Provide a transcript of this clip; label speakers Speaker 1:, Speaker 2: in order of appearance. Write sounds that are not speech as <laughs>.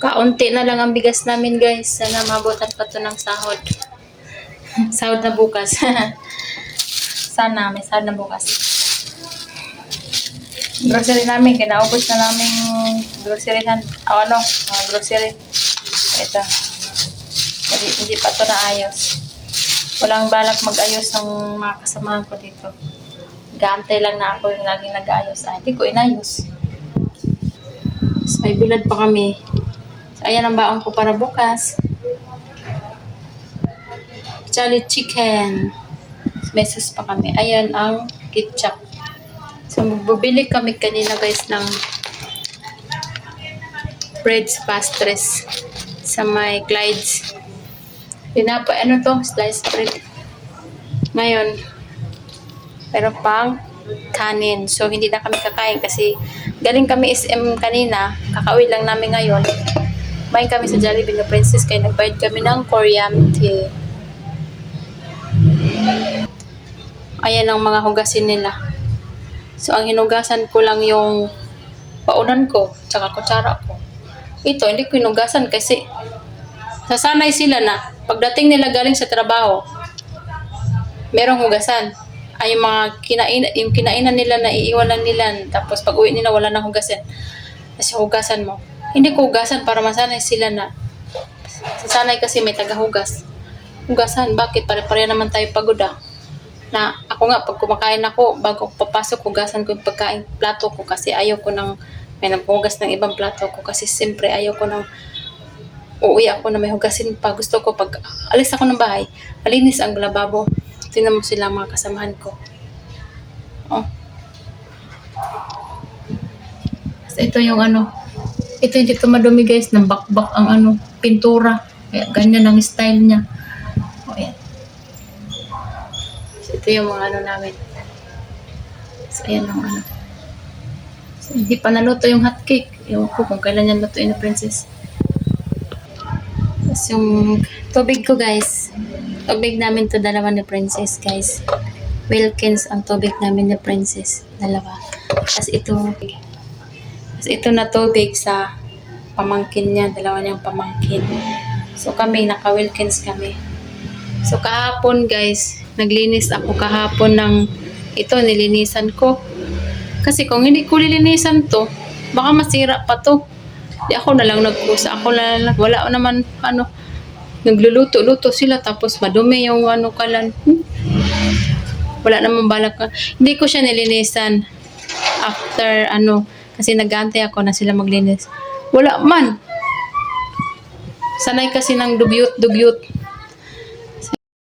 Speaker 1: Kaunti na lang ang bigas namin guys. Sana mabutan pa to ng sahod. <laughs> sahod na bukas. <laughs> Sana, may sahod na bukas. Grocery namin, kinaubos na namin groceryhan. O ano, mga grocery. Ito. Hindi, hindi pa to naayos. Walang balak mag-ayos ng mga kasamahan ko dito. Gaantay lang na ako yung laging nag-ayos. Ah, hindi ko inayos. Tapos may bilad pa kami. So, ayan ang baon ko para bukas. Jolly chicken. May pa kami. Ayan ang ketchup. So, magbubili kami kanina guys ng breads pastres sa may Clyde's. Pinapa, ano to? Sliced bread. Ngayon, pero pang kanin. So, hindi na kami kakain kasi galing kami SM kanina. Kakauwi lang namin ngayon. Kumain kami sa Jollibee na Princess kaya nagbayad kami ng kuryente. Ayan ang mga hugasin nila. So, ang hinugasan ko lang yung paunan ko, tsaka kutsara ko. Ito, hindi ko hinugasan kasi sasanay sila na pagdating nila galing sa trabaho, merong hugasan. Ay, yung mga kinain, yung kinainan nila na iiwan lang nila, tapos pag uwi nila wala nang hugasan. Kasi hugasan mo. Hindi ko hugasan para masanay sila na sasanay kasi may tagahugas. Hugasan, bakit? Pare-pare naman tayo pagod ah. Na ako nga, pag kumakain ako, bago papasok, hugasan ko yung pagkain, plato ko kasi ayaw ko nang may naghugas ng ibang plato ko kasi siyempre ayaw ko nang uuwi ako na may hugasin pa. Gusto ko pag alis ako ng bahay, malinis ang lababo. Tingnan mo sila mga kasamahan ko. Oh. So, ito yung ano. Ito hindi ito madumi guys. Nambakbak ang ano, pintura. Kaya ganyan ang style niya. Oh, yan. So, ito yung mga ano namin. So, ayan ang ano. So, hindi pa naluto yung hot cake. Ewan ko kung kailan yan lutuin na princess. Tapos yung tubig ko guys. Tubig namin to dalawa ni princess guys. Wilkins ang tubig namin ni princess. Dalawa. Tapos ito. Tapos ito na tubig sa pamangkin niya. Dalawa niyang pamangkin. So kami, naka-Wilkins kami. So kahapon guys, naglinis ako kahapon ng ito, nilinisan ko. Kasi kung hindi ko lilinisan to, baka masira pa to. Di ako na lang nagkusa. Ako na lang, wala naman, ano, nagluluto-luto sila tapos madumi yung ano kalan. Hmm. Wala naman balak ka. Hindi ko siya nilinisan after ano, kasi nag-aantay ako na sila maglinis. Wala man. Sanay kasi ng dugyot-dugyot.